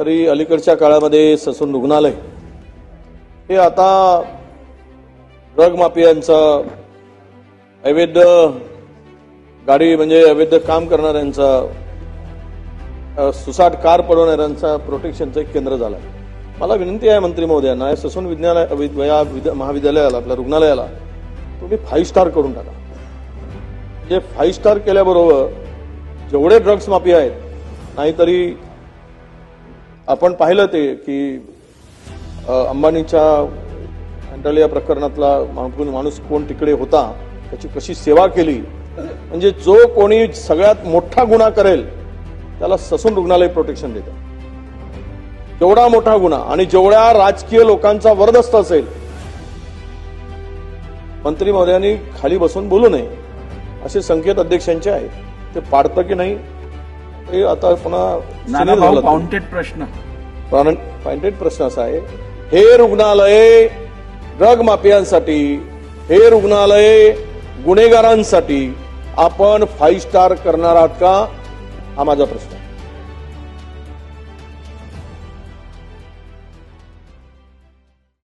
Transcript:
तरी अलीकडच्या काळामध्ये ससून रुग्णालय. हे आता ड्रग माफियांचं अवैध गाडी म्हणजे अवैध काम करणाऱ्यांचा सुसाट कार पडवणाऱ्यांचा प्रोटेक्शनचं एक केंद्र झालं आहे मला विनंती आहे मंत्री महोदयांना ससून विज्ञालय या महाविद्यालयाला आपल्या रुग्णालयाला तुम्ही फाईव्ह स्टार करून टाका. म्हणजे फाईव्ह स्टार केल्याबरोबर जेवढे ड्रग्स माफिया आहेत नाहीतरी आपण पाहिलं ते की अंबानीच्या अँटलिया प्रकरणातला माणूस माणूस कोण तिकडे होता त्याची कशी सेवा केली म्हणजे जो कोणी सगळ्यात मोठा गुन्हा करेल त्याला ससून रुग्णालय प्रोटेक्शन देतं. जेवढा मोठा गुन्हा आणि जेवढ्या राजकीय लोकांचा वरदस्त असेल. मंत्री महोदयांनी खाली बसून बोलू नये असे संकेत अध्यक्षांचे आहेत. ते पाडतं की नाही ते आता पुन्हा प्रश्न. पॉइंट प्रश्न असा आहे हे रुग्णालय ड्रग माफियांसाठी हे रुग्णालय गुन्हेगारांसाठी आपण फाईव्ह स्टार करणार आहात का? हा माझा प्रश्न आहे.